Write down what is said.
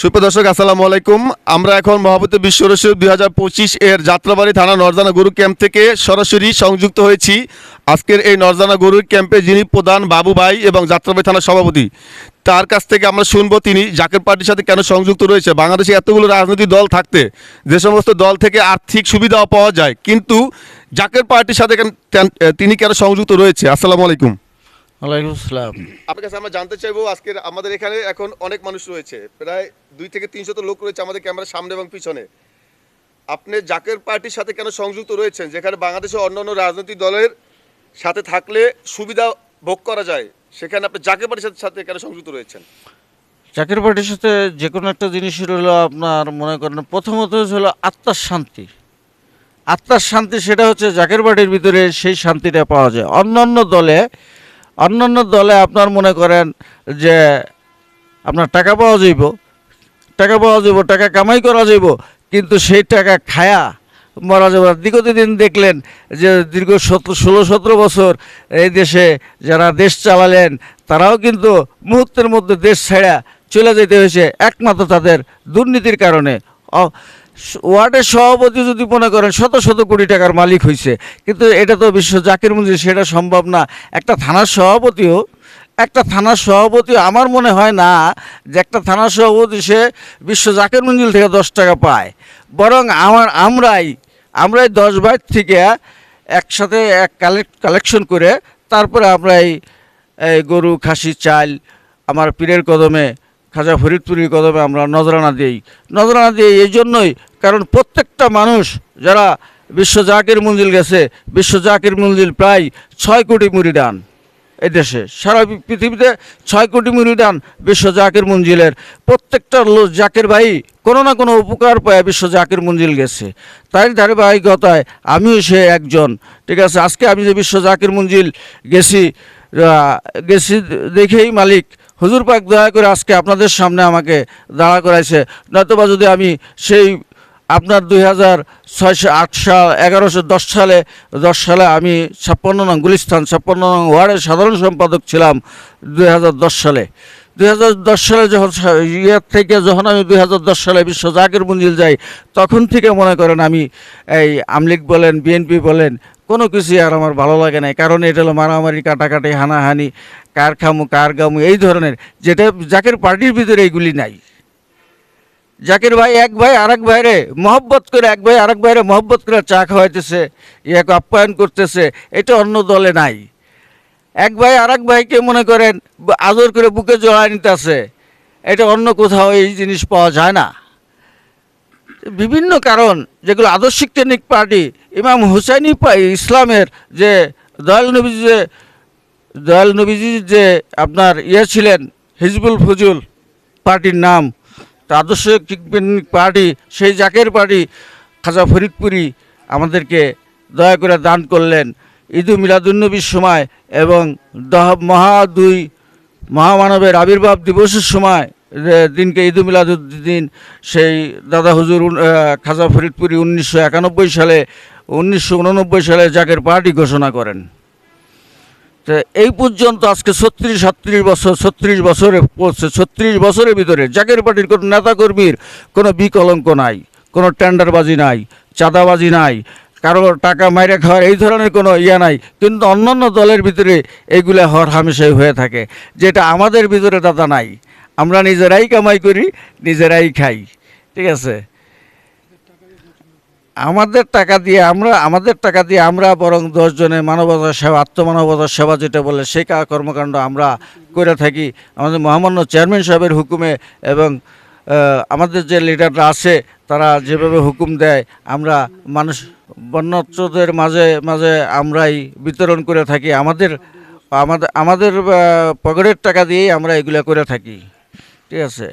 সুপ্র দর্শক, আসসালামু আলাইকুম। আমরা এখন মহাবতী বিশ্ব রসুল দুই হাজার পঁচিশ এর যাত্রাবাড়ি থানা নরজানা গরু ক্যাম্প থেকে সরাসরি সংযুক্ত হয়েছি। আজকের এই নরজানা গরুর ক্যাম্পে যিনি প্রধান বাবু ভাই এবং যাত্রাবাড়ি থানার সভাপতি, তার কাছ থেকে আমরা শুনব তিনি জাকের পার্টির সাথে কেন সংযুক্ত রয়েছে। বাংলাদেশে এতগুলো রাজনৈতিক দল থাকতে যে সমস্ত দল থেকে আর্থিক সুবিধাও পাওয়া যায়, কিন্তু জাকের পার্টির সাথে তিনি কেন সংযুক্ত রয়েছে? আসসালামু আলাইকুম। ওয়ালাইকুম আসসালাম। আপনার কাছে আমরা জানতে চাইব আমাদের এখানে এখন অনেক মানুষ রয়েছে প্রায় দুই থেকে তিনশত লোক রয়েছে আমাদের ক্যামেরার সামনে এবং পিছনে। আপনি জাকের পার্টির সাথে কেন সংযুক্ত রয়েছেন? যেখানে বাংলাদেশের অন্যান্য রাজনৈতিক দলের সাথে থাকলে সুবিধা ভোগ করা যায় সেখানে আপনি জাকের পার্টির সাথে- সাথে কেন সংযুক্ত রয়েছেন? চাকরি পার্টির সাথে যে কোনো একটা জিনিস হলো আপনার মনে করেন প্রথমত হলো আত্মার শান্তি। আত্মার শান্তি সেটা হচ্ছে জাকের বাড়ির ভিতরে সেই শান্তিটা পাওয়া যায়। অন্যান্য দলে অন্যান্য দলে আপনার মনে করেন যে আপনার টাকা পাওয়া যাইব, টাকা পাওয়া যাইব, টাকা কামাই করা যাইব, কিন্তু সেই টাকা খায়া মারা যাবে না। বিগত দিন দেখলেন যে দীর্ঘ সতেরো ষোলো, সতেরো বছর এই দেশে যারা দেশ চালালেন, তারাও কিন্তু মুহূর্তের মধ্যে দেশ ছেড়া চলে যেতে হয়েছে, একমাত্র তাদের দুর্নীতির কারণে ওয়ার্ডের সভাপতি যদি মনে করেন শত শত কোটি টাকার মালিক হয়েছে কিন্তু এটা তো বিশ্ব জাকির মন্দির সেটা সম্ভব না। একটা থানার সভাপতিও, একটা থানার সভাপতি আমার মনে হয় না যে একটা থানার সভাপতি সে বিশ্ব জাকের মঞ্জিল থেকে দশ টাকা পায়। বরং আমার, আমরাই আমরাই দশ বাইর থেকে একসাথে এক কালেক্ট কালেকশন করে তারপরে আমরা এই এই গরু, খাসি, চাল, আমার পীরের কদমে খাজা ফরিদপুরের কদমে আমরা নজরানা দিই। নজরানা দিই এই জন্যই কারণ প্রত্যেকটা মানুষ যারা বিশ্ব জাকির মঞ্জিল গেছে, বিশ্ব জাকির মঞ্জিল প্রায় ছয় কোটি মুরিদান এই দেশে। সারা পৃথিবীতে ছয় কোটি মুরিদান বিশ্ব জাকির মঞ্জিলের প্রত্যেকটা লোক জাকির ভাই কোনো না কোনো উপকার পায় বিশ্ব জাকির মঞ্জিল গেছে। তাই ধারাবাহিকতায় আমিও সে একজন। ঠিক আছে, আজকে আমি যে বিশ্ব জাকির মঞ্জিল গেছি গেছি দেখেই মালিক হুজুর পাক দয়া করে আজকে আপনাদের সামনে আমাকে দাঁড়া করাইছে। নয়তোবা যদি আমি সেই আপনার দুই হাজার ছয়শো আট সাল, এগারোশো দশ সালে দশ সালে আমি ছাপ্পান্ন নং গুলিস্তান ছাপ্পান্ন নং ওয়ার্ডের সাধারণ সম্পাদক ছিলাম দুই হাজার দশ সালে। দুই হাজার দশ সালে যখন ইয়ের থেকে যখন আমি দুই হাজার দশ সালে বিশ্ব জাকির মঞ্জিল যাই, তখন থেকে মনে করেন আমি এই আমলিগ বলেন, বিএনপি বলেন, কোনো কিছুই আর আমার ভালো লাগে না কারণ এটা হলো মারামারি, কাটাকাটি, হানাহানি কার খামু কার গামু এই ধরনের যেটা জাকের পার্টির ভিতরে এইগুলি নাই। জাকির ভাই এক ভাই, আরেক ভাইরে মহব্বত করে, এক ভাই, আরেক ভাইরে মহব্বত করে চা খাওয়াইতেছে, ইয়াকে আপ্যায়ন করতেছে, এটা অন্য দলে নাই। এক ভাই আরেক ভাইকে মনে করেন, আদর করে বুকে জড়ায় নিতেছে। এটা অন্য কোথাও এই জিনিস পাওয়া যায় না। বিভিন্ন কারণ, যেগুলো আদর্শিক টেকনিক পার্টি, ইমাম হুসাইনি ইসলামের যে দয়াল নবীজি যে, দয়াল নবীজি যে আপনার ইয়ে ছিলেন, হিজবুল ফজুল পার্টির নাম, তা আদর্শ পার্টি, সেই জাকের পার্টি, খাজা ফরিদপুরি আমাদেরকে দয়া করে দান করলেন। ঈদ মিলাদুন্নবীর সময় এবং দহ, মহা দুই মহামানবের আবির্ভাব দিবসের সময় দিনকে ঈদ মিলাদুদ্দিন, সেই দাদা হুজুর খাজা ফরিদপুরি উনিশশো একানব্বই সালে, উনিশশো উননব্বই সালে জাকের পার্টি ঘোষণা করেন। তো এই পর্যন্ত আজকে ছত্রিশ সাতত্রিশ বছর, ছত্রিশ বছরে পড়ছে, ছত্রিশ বছরের ভিতরে জাকের পার্টির কোনো নেতাকর্মীর কোনো বিকলঙ্ক নাই, কোনো টেন্ডারবাজি নাই, চাঁদাবাজি নাই কারও টাকা মাইরে খাওয়ার এই ধরনের কোনো ইয়া নাই। কিন্তু অন্যান্য দলের ভিতরে এইগুলো হর হামেশাই হয়ে থাকে। যেটা আমাদের ভিতরে দাদা নাই। আমরা নিজেরাই কামাই করি, নিজেরাই খাই। ঠিক আছে? আমাদের টাকা দিয়ে আমরা, আমাদের টাকা দিয়ে আমরা বরং দশজনের মানবতার সেবা, আত্মমানবতার সেবা যেটা বলে, সেই কর্মকাণ্ড আমরা করে থাকি। আমাদের মহামান্য চেয়ারম্যান সাহেবের হুকুমে এবং আমাদের যে লিডাররা আছে, তারা যেভাবে হুকুম দেয়, আমরা মানুষ বন্যত্রদের মাঝে মাঝে আমরাই বিতরণ করে থাকি। আমাদের আমাদের আমাদের পকেটের টাকা দিয়েই আমরা এগুলো করে থাকি। ঠিক আছে?